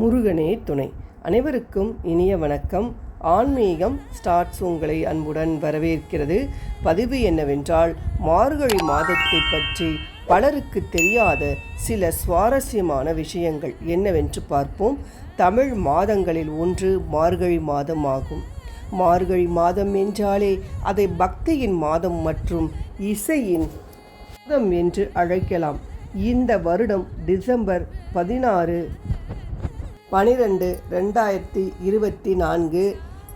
முருகனே துணை. அனைவருக்கும் இனிய வணக்கம். ஆன்மீகம் ஸ்டார்ட்ஸ் உங்களை அன்புடன் வரவேற்கிறது. பதிவு என்னவென்றால் மார்கழி மாதத்தை பற்றி பலருக்கு தெரியாத சில சுவாரஸ்யமான விஷயங்கள் என்னவென்று பார்ப்போம். தமிழ் மாதங்களில் ஒன்று மார்கழி மாதம் ஆகும் மார்கழி மாதம் என்றாலே அதை பக்தியின் மாதம் மற்றும் இசையின் மாதம் என்று அழைக்கலாம். இந்த வருடம் டிசம்பர் பதினாறு பனிரெண்டு ரெண்டாயிரத்தி இருபத்தி நான்கு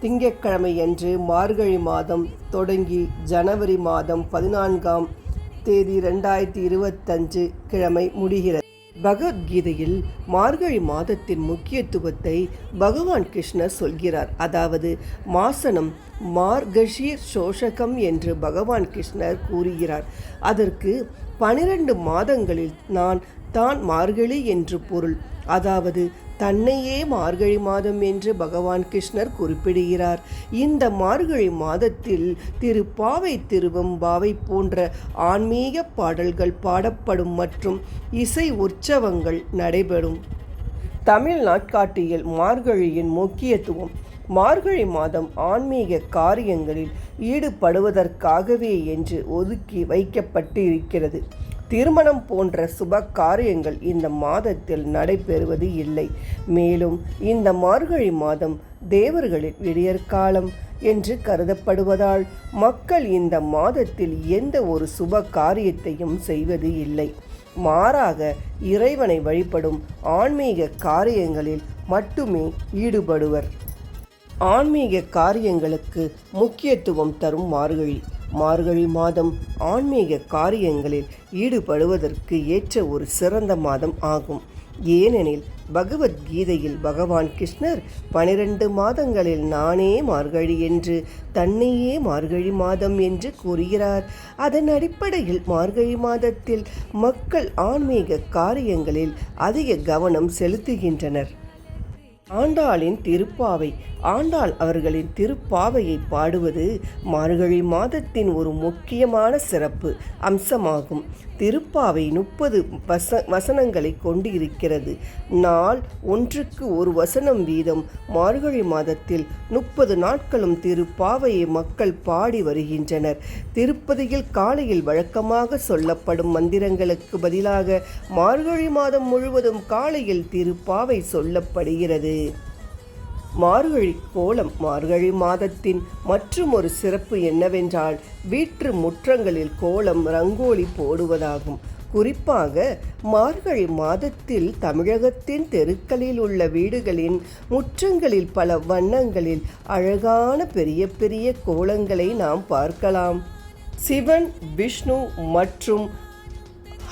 திங்கட்கிழமையன்று மார்கழி மாதம் தொடங்கி ஜனவரி மாதம் பதினான்காம் தேதி ரெண்டாயிரத்தி இருபத்தஞ்சு கிழமை முடிகிறது. பகவத்கீதையில் மார்கழி மாதத்தின் முக்கியத்துவத்தை பகவான் கிருஷ்ணர் சொல்கிறார். அதாவது மாசனம் மார்கஷீர் சோஷகம் என்று பகவான் கிருஷ்ணர் கூறுகிறார். அதற்கு பனிரெண்டு மாதங்களில் நான் தான் மார்கழி என்று பொருள். அதாவது தன்னையே மார்கழி மாதம் என்று பகவான் கிருஷ்ணர் குறிப்பிடுகிறார். இந்த மார்கழி மாதத்தில் திரு பாவை திருவம்பாவை போன்ற ஆன்மீக பாடல்கள் பாடப்படும் மற்றும் இசை உற்சவங்கள் நடைபெறும். தமிழ் நாட்காட்டியில் மார்கழியின் முக்கியத்துவம் மார்கழி மாதம் ஆன்மீக காரியங்களில் ஈடுபடுவதற்காகவே என்று ஒதுக்கி வைக்கப்பட்டு இருக்கிறது திருமணம் போன்ற சுப காரியங்கள் இந்த மாதத்தில் நடைபெறுவது இல்லை. மேலும் இந்த மார்கழி மாதம் தேவர்களின் விடியற்காலம் என்று கருதப்படுவதால் மக்கள் இந்த மாதத்தில் எந்த ஒரு சுப காரியத்தையும் செய்வது இல்லை. மாறாக இறைவனை வழிபடும் ஆன்மீக காரியங்களில் மட்டுமே ஈடுபடுவர். ஆன்மீக காரியங்களுக்கு முக்கியத்துவம் தரும் மார்கழி. மார்கழி மாதம் ஆன்மீக காரியங்களில் ஈடுபடுவதற்கு ஏற்ற ஒரு சிறந்த மாதம் ஆகும். ஏனெனில் பகவத்கீதையில் பகவான் கிருஷ்ணர் பனிரெண்டு மாதங்களில் நானே மார்கழி என்று தன்னையே மார்கழி மாதம் என்று கூறுகிறார். அதன் அடிப்படையில் மார்கழி மாதத்தில் மக்கள் ஆன்மீக காரியங்களில் அதிக கவனம் செலுத்துகின்றனர். ஆண்டாளின் திருப்பாவை ஆண்டாள் அவர்களின் திருப்பாவையை பாடுவது மார்கழி மாதத்தின் ஒரு முக்கியமான சிறப்பு அம்சமாகும். திருப்பாவை முப்பது வச வசனங்களை கொண்டு இருக்கிறது நாள் ஒன்றுக்கு ஒரு வசனம் வீதம். மார்கழி மாதத்தில் முப்பது நாட்களும் திருப்பாவையை மக்கள் பாடி வருகின்றனர். திருப்பதியில் காலையில் வழக்கமாக சொல்லப்படும் மந்திரங்களுக்கு பதிலாக மார்கழி மாதம் முழுவதும் காலையில் திருப்பாவை சொல்லப்படுகிறது. மார்கழி கோலம் மார்கழி மாதத்தின் மற்றும் ஒரு சிறப்பு என்னவென்றால் வீற்று முற்றங்களில் கோலம் ரங்கோலி போடுவதாகும். குறிப்பாக மார்கழி மாதத்தில் தமிழகத்தின் தெருக்களில் உள்ள வீடுகளின் முற்றங்களில் பல வண்ணங்களில் அழகான பெரிய பெரிய கோலங்களை நாம் பார்க்கலாம். சிவன் விஷ்ணு மற்றும்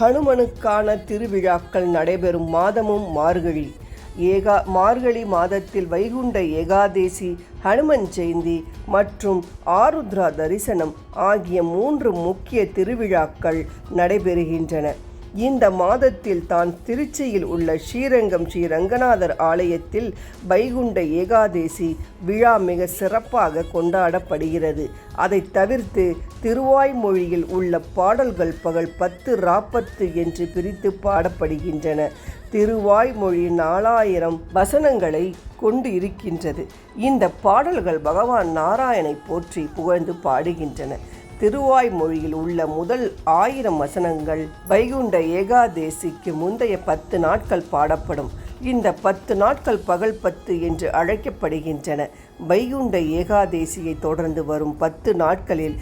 ஹனுமனுக்கான திருவிழாக்கள் நடைபெறும் மாதமும் மார்கழி ஏகா மார்கழி மாதத்தில் வைகுண்ட ஏகாதேசி ஹனுமன் ஜெயந்தி மற்றும் ஆருத்ரா தரிசனம் ஆகிய மூன்று முக்கிய திருவிழாக்கள் நடைபெறுகின்றன. இந்த மாதத்தில் தான் திருச்சியில் உள்ள ஸ்ரீரங்கம் ஸ்ரீ ரங்கநாதர் ஆலயத்தில் வைகுண்ட ஏகாதேசி விழா மிக சிறப்பாக கொண்டாடப்படுகிறது. அதை தவிர்த்து திருவாய்மொழியில் உள்ள பாடல்கள் பகல் பத்து ராப்பத்து என்று பிரித்து பாடப்படுகின்றன. திருவாய்மொழி நாலாயிரம் வசனங்களை கொண்டு இருக்கின்றது. இந்த பாடல்கள் பகவான் நாராயணை போற்றி புகழ்ந்து பாடுகின்றன. திருவாய்மொழியில் உள்ள முதல் ஆயிரம் வசனங்கள் வைகுண்ட ஏகாதேசிக்கு முந்தைய பத்து நாட்கள் பாடப்படும். இந்த பத்து நாட்கள் பகல் பத்து என்று அழைக்கப்படுகின்றன. வைகுண்ட ஏகாதேசியை தொடர்ந்து வரும் பத்து நாட்களில்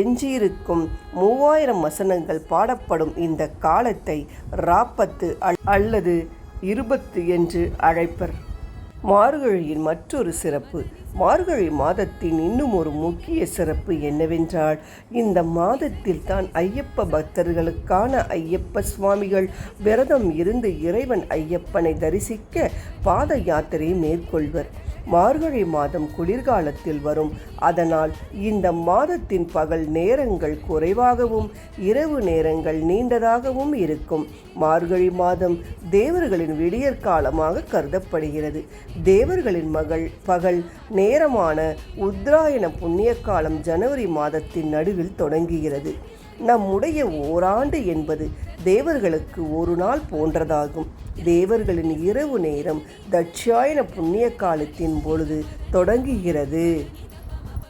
எஞ்சியிருக்கும் மூவாயிரம் வசனங்கள் பாடப்படும் இந்த காலத்தை ராப்பத்து அல்லது இருபத்து என்று அழைப்பர். மார்கழியின் மற்றொரு சிறப்பு. மார்கழி மாதத்தின் இன்னும் ஒரு முக்கிய சிறப்பு என்னவென்றால் இந்த மாதத்தில் தான் ஐயப்ப பக்தர்களுக்கான ஐயப்ப சுவாமிகள் விரதம் இருந்து இறைவன் ஐயப்பனை தரிசிக்க பாத யாத்திரை மேற்கொள்வர். மார்கழி மாதம் குளிர்காலத்தில் வரும். அதனால் இந்த மாதத்தின் பகல் நேரங்கள் குறைவாகவும் இரவு நேரங்கள் நீண்டதாகவும் இருக்கும். மார்கழி மாதம் தேவர்களின் விடியற் காலமாக கருதப்படுகிறது. தேவர்களின் மகள் பகல் நேரமான உத்ராயண புண்ணிய காலம் ஜனவரி மாதத்தின் நடுவில் தொடங்குகிறது. நம்முடைய ஓராண்டு என்பது தேவர்களுக்கு ஒரு நாள் போன்றதாகும். தேவர்களின் இரவு நேரம் தட்சாயன புண்ணிய காலத்தின் பொழுது தொடங்குகிறது.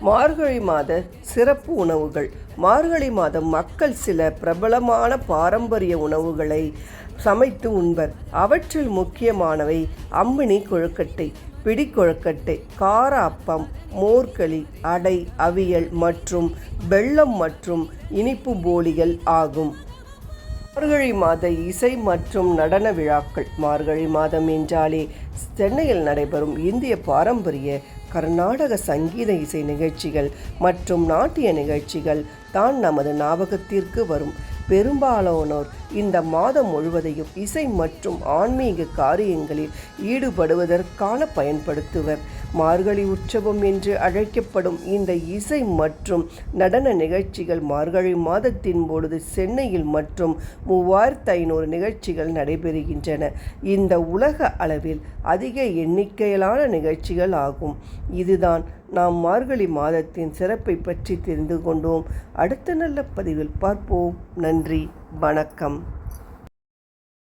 மார்கழி மாத சிறப்பு உணவுகள். மார்கழி மாதம் மக்கள் சில பிரபலமான பாரம்பரிய உணவுகளை சமைத்து உண்பர். அவற்றில் முக்கியமானவை அம்பினி கொழுக்கட்டை பிடிக்கொழுக்கட்டை கார அப்பம் மோர்களி அடை அவியல் மற்றும் வெள்ளம் மற்றும் இனிப்பு போலிகள் ஆகும். மார்கழி மாத இசை மற்றும் நடன விழாக்கள். மார்கழி மாதம் என்றாலே சென்னையில் நடைபெறும் இந்திய பாரம்பரிய கர்நாடக சங்கீத இசை நிகழ்ச்சிகள் மற்றும் நாட்டிய நிகழ்ச்சிகள் தான் நமது ஞாபகத்திற்கு வரும். பெரும்பாலானோர் இந்த மாதம் முழுவதையும் இசை மற்றும் ஆன்மீக காரியங்களில் ஈடுபடுவதற்கான பயன்படுத்துவர். மார்கழி உற்சவம் என்று அழைக்கப்படும் இந்த இசை மற்றும் நடன நிகழ்ச்சிகள் மார்கழி மாதத்தின் பொழுது சென்னையில் மற்றும் மூவாயிரத்து ஐநூறு நிகழ்ச்சிகள் நடைபெறுகின்றன. இந்த உலக அளவில் அதிக எண்ணிக்கையிலான நிகழ்ச்சிகள் ஆகும். இதுதான் நாம் மார்கழி மாதத்தின் சிறப்பை பற்றி தெரிந்து கொண்டோம். அடுத்த நல்ல பதிவில் பார்ப்போம். நன்றி. வணக்கம்.